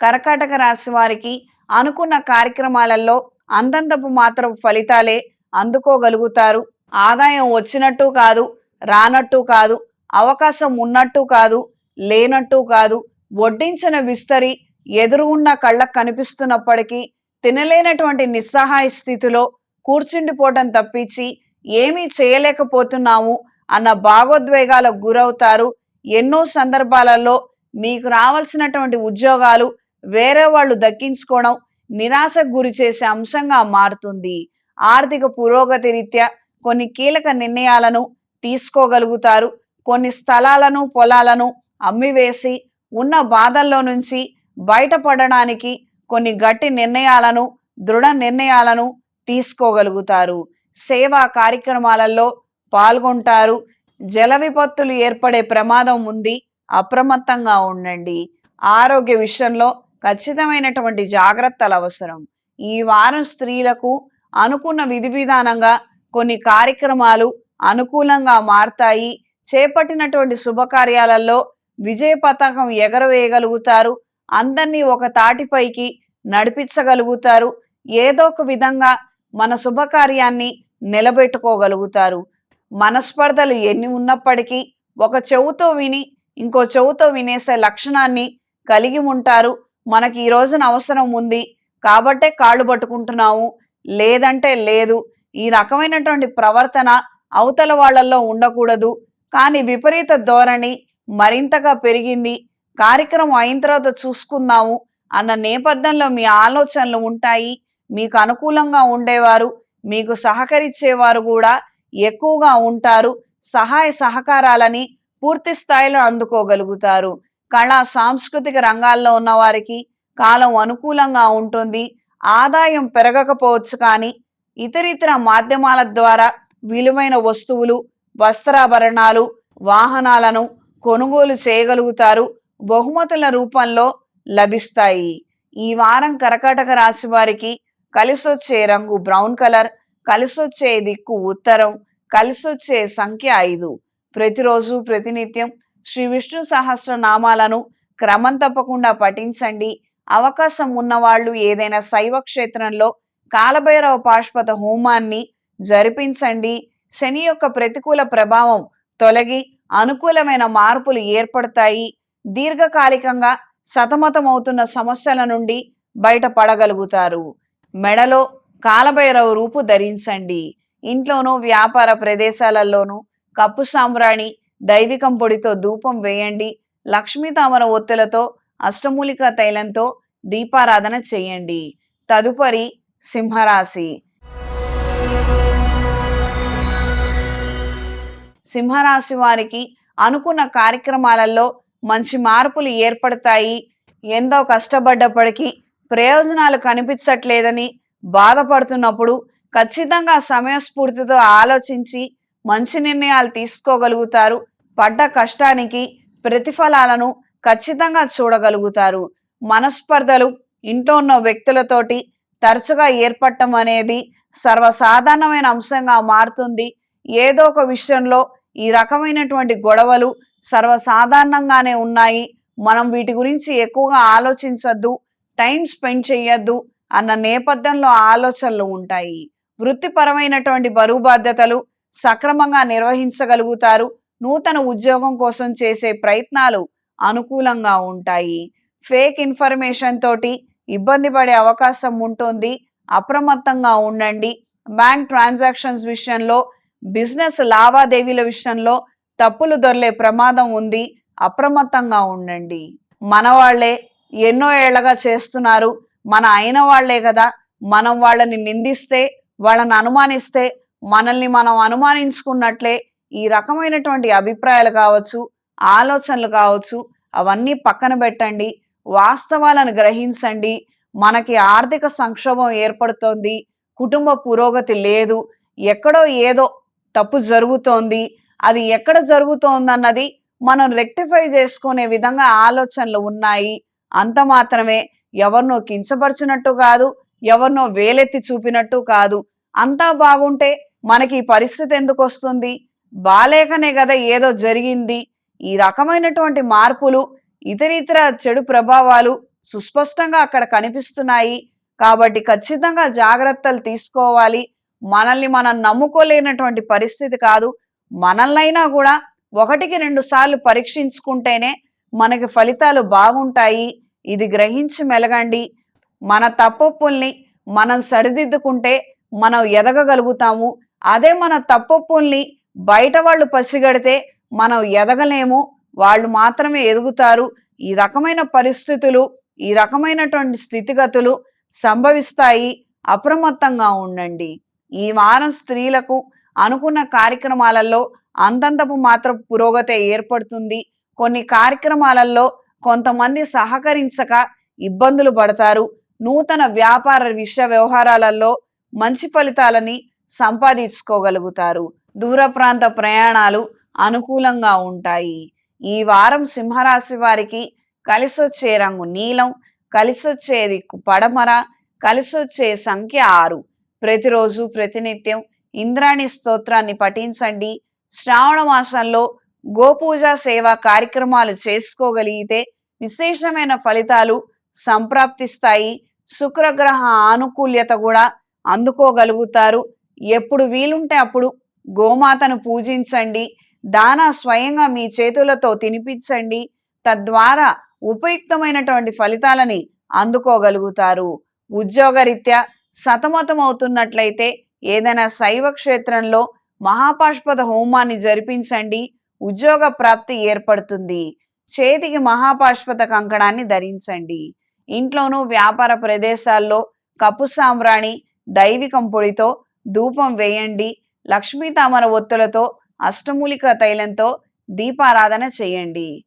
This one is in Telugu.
కర్కాటక రాశి వారికి అనుకున్న కార్యక్రమాలలో అంతంతపు మాత్రం ఫలితాలే అందుకోగలుగుతారు. ఆదాయం వచ్చినట్టు కాదు రానట్టు కాదు అవకాశం ఉన్నట్టు కాదు లేనట్టు కాదు వడ్డించిన విస్తరి ఎదురుగున్న కళ్ళకు కనిపిస్తున్నప్పటికీ తినలేనటువంటి నిస్సహాయ స్థితిలో కూర్చుండిపోవటం తప్పించి ఏమీ చేయలేకపోతున్నాము అన్న భావోద్వేగాలకు గురవుతారు. ఎన్నో సందర్భాలలో మీకు రావాల్సినటువంటి ఉద్యోగాలు వేరే వాళ్ళు దక్కించుకోవడం నిరాశకు గురి చేసే అంశంగా మారుతుంది. ఆర్థిక పురోగతి రీత్యా కొన్ని కీలక నిర్ణయాలను తీసుకోగలుగుతారు. కొన్ని స్థలాలను పొలాలను అమ్మివేసి ఉన్న బాధల్లో నుంచి బయటపడడానికి కొన్ని గట్టి నిర్ణయాలను దృఢ నిర్ణయాలను తీసుకోగలుగుతారు. సేవా కార్యక్రమాలలో పాల్గొంటారు. జల విపత్తులు ఏర్పడే ప్రమాదం ఉంది. అప్రమత్తంగా ఉండండి. ఆరోగ్య విషయంలో ఖచ్చితమైనటువంటి జాగ్రత్తలు అవసరం. ఈ వారం స్త్రీలకు అనుకున్న విధి విధానంగా కొన్ని కార్యక్రమాలు అనుకూలంగా మారతాయి. చేపట్టినటువంటి శుభకార్యాలలో విజయ పతాకం ఎగరవేయగలుగుతారు. అందరినీ ఒక తాటిపైకి నడిపించగలుగుతారు. ఏదో ఒక విధంగా మన శుభకార్యాన్ని నిలబెట్టుకోగలుగుతారు. మనస్పర్ధలు ఎన్ని ఉన్నప్పటికీ ఒక చెవుతో విని ఇంకో చెవుతో వినేసే లక్షణాన్ని కలిగి ఉంటారు. మనకి ఈ రోజున అవసరం ఉంది. కాబట్టే కాళ్ళు పట్టుకుంటున్నాము. లేదంటే లేదు. ఈ రకమైనటువంటి ప్రవర్తన అవతల వాళ్ళల్లో ఉండకూడదు. కానీ విపరీత ధోరణి మరింతగా పెరిగింది. కార్యక్రమం అయిన తర్వాత చూసుకుందాము అన్న నేపథ్యంలో మీ ఆలోచనలు ఉంటాయి. మీకు అనుకూలంగా ఉండేవారు. మీకు సహకరించేవారు కూడా ఎక్కువగా ఉంటారు. సహాయ సహకారాలని పూర్తి స్థాయిలో అందుకోగలుగుతారు. కళా సాంస్కృతిక రంగాల్లో ఉన్న వారికి కాలం అనుకూలంగా ఉంటుంది. ఆదాయం పెరగకపోవచ్చు కానీ ఇతరితర మాధ్యమాల ద్వారా విలువైన వస్తువులు వస్త్రాభరణాలు వాహనాలను కొనుగోలు చేయగలుగుతారు. బహుమతుల రూపంలో లభిస్తాయి. ఈ వారం కర్కాటక రాశి వారికి కలిసొచ్చే రంగు బ్రౌన్ కలర్ కలిసొచ్చే దిక్కు ఉత్తరం కలిసొచ్చే సంఖ్య ఐదు. ప్రతిరోజు ప్రతినిత్యం శ్రీ విష్ణు సహస్ర నామాలను క్రమం తప్పకుండా పఠించండి. అవకాశం ఉన్నవాళ్ళు ఏదైనా శైవ క్షేత్రంలో కాలభైరవ పాశ్వత హోమాన్ని జరిపించండి. శని యొక్క ప్రతికూల ప్రభావం తొలగి అనుకూలమైన మార్పులు ఏర్పడతాయి. దీర్ఘకాలికంగా సతమతమవుతున్న సమస్యల నుండి బయటపడగలుగుతారు. మెడలో కాలభైరవ రూపు ధరించండి. ఇంట్లోనూ వ్యాపార ప్రదేశాలలోనూ కప్పు సాంబ్రాణి దైవికం పొడితో ధూపం వేయండి. లక్ష్మీ తామర ఒత్తులతో అష్టమూలిక తైలంతో దీపారాధన చేయండి. తదుపరి సింహరాశి. సింహరాశి వారికి అనుకున్న కార్యక్రమాలలో మంచి మార్పులు ఏర్పడతాయి. ఎంతో కష్టపడ్డప్పటికీ ప్రయోజనాలు కనిపించట్లేదని బాధపడుతున్నప్పుడు ఖచ్చితంగా సమయస్ఫూర్తితో ఆలోచించి మంచి నిర్ణయాలు తీసుకోగలుగుతారు. పడ్డ కష్టానికి ప్రతిఫలాలను ఖచ్చితంగా చూడగలుగుతారు. మనస్పర్ధలు ఇంట్లో ఉన్న వ్యక్తులతోటి తరచుగా ఏర్పడటం అనేది సర్వసాధారణమైన అంశంగా మారుతుంది. ఏదో ఒక విషయంలో ఈ రకమైనటువంటి గొడవలు సర్వసాధారణంగానే ఉన్నాయి. మనం వీటి గురించి ఎక్కువగా ఆలోచించద్దు టైం స్పెండ్ చేయొద్దు అన్న నేపథ్యంలో ఆలోచనలు ఉంటాయి. వృత్తిపరమైనటువంటి బరువు బాధ్యతలు సక్రమంగా నిర్వహించగలుగుతారు. నూతన ఉద్యోగం కోసం చేసే ప్రయత్నాలు అనుకూలంగా ఉంటాయి. ఫేక్ ఇన్ఫర్మేషన్ తోటి ఇబ్బంది పడే అవకాశం ఉంటుంది. అప్రమత్తంగా ఉండండి. బ్యాంక్ ట్రాన్సాక్షన్స్ విషయంలో బిజినెస్ లావాదేవీల విషయంలో తప్పులు దొరలే ప్రమాదం ఉంది. అప్రమత్తంగా ఉండండి. మన వాళ్ళే ఎన్నో ఏళ్ళగా చేస్తున్నారు. మన అయిన వాళ్ళే కదా. మనం వాళ్ళని నిందిస్తే వాళ్ళని అనుమానిస్తే మనల్ని మనం అనుమానించుకున్నట్లే ఈ రకమైనటువంటి అభిప్రాయాలు కావచ్చు ఆలోచనలు కావచ్చు అవన్నీ పక్కన పెట్టండి. వాస్తవాలను గ్రహించండి. మనకి ఆర్థిక సంక్షోభం ఏర్పడుతోంది. కుటుంబ పురోగతి లేదు. ఎక్కడో ఏదో తప్పు జరుగుతోంది. అది ఎక్కడ జరుగుతోందన్నది మనం రెక్టిఫై చేసుకునే విధంగా ఆలోచనలు ఉన్నాయి. అంత మాత్రమే. ఎవరినో కించపరిచినట్టు కాదు ఎవరినో వేలెత్తి చూపినట్టు కాదు. అంతా బాగుంటే మనకి ఈ పరిస్థితి ఎందుకు వస్తుంది? బాలేకనే కదా ఏదో జరిగింది. ఈ రకమైనటువంటి మార్పులు ఇతరితర చెడు ప్రభావాలు సుస్పష్టంగా అక్కడ కనిపిస్తున్నాయి. కాబట్టి ఖచ్చితంగా జాగ్రత్తలు తీసుకోవాలి. మనల్ని మనం నమ్ముకోలేనటువంటి పరిస్థితి కాదు. మనల్నైనా కూడా ఒకటికి రెండు సార్లు పరీక్షించుకుంటేనే మనకి ఫలితాలు బాగుంటాయి. ఇది గ్రహించి మెలగండి. మన తప్పొప్పుల్ని మనం సరిదిద్దుకుంటే మనం ఎదగగలుగుతాము. అదే మన తప్పొప్పుల్ని బయట వాళ్ళు పసిగడితే మనం ఎదగలేము. వాళ్ళు మాత్రమే ఎదుగుతారు. ఈ రకమైన పరిస్థితులు ఈ రకమైనటువంటి స్థితిగతులు సంభవిస్తాయి. అప్రమత్తంగా ఉండండి. ఈ వారం స్త్రీలకు అనుకున్న కార్యక్రమాలలో అంతంతపు మాత్రం పురోగతి ఏర్పడుతుంది. కొన్ని కార్యక్రమాలలో కొంతమంది సహకరించక ఇబ్బందులు పడతారు. నూతన వ్యాపార విషయ వ్యవహారాలలో మంచి ఫలితాలని సంపాదించుకోగలుగుతారు. దూర ప్రాంత ప్రయాణాలు అనుకూలంగా ఉంటాయి. ఈ వారం సింహరాశి వారికి కలిసొచ్చే రంగు నీలం కలిసొచ్చే దిక్కు పడమర కలిసొచ్చే సంఖ్య ఆరు. ప్రతిరోజు ప్రతినిత్యం ఇంద్రాణి స్తోత్రాన్ని పఠించండి. శ్రావణ మాసంలో గోపూజ సేవా కార్యక్రమాలు చేసుకోగలిగితే విశేషమైన ఫలితాలు సంప్రాప్తిస్తాయి. శుక్రగ్రహ ఆనుకూల్యత కూడా అందుకోగలుగుతారు. ఎప్పుడు వీలుంటే అప్పుడు గోమాతను పూజించండి దాన స్వయంగా మీ చేతులతో తినిపించండి తద్వారా ఉపయుక్తమైనటువంటి ఫలితాలని అందుకోగలుగుతారు. ఉద్యోగరీత్యా సతమతం అవుతున్నట్లయితే ఏదైనా శైవ క్షేత్రంలో మహాపాష్పద హోమాన్ని జరిపించండి ఉద్యోగ ప్రాప్తి ఏర్పడుతుంది. చేతికి మహాపాష్పత కంకణాన్ని ధరించండి. ఇంట్లోనూ వ్యాపార ప్రదేశాల్లో కప్పు సాంబ్రాణి దైవికం పొడితో ధూపం వేయండి. లక్ష్మీ తామర ఒత్తులతో అష్టమూలిక తైలంతో దీపారాధన చేయండి.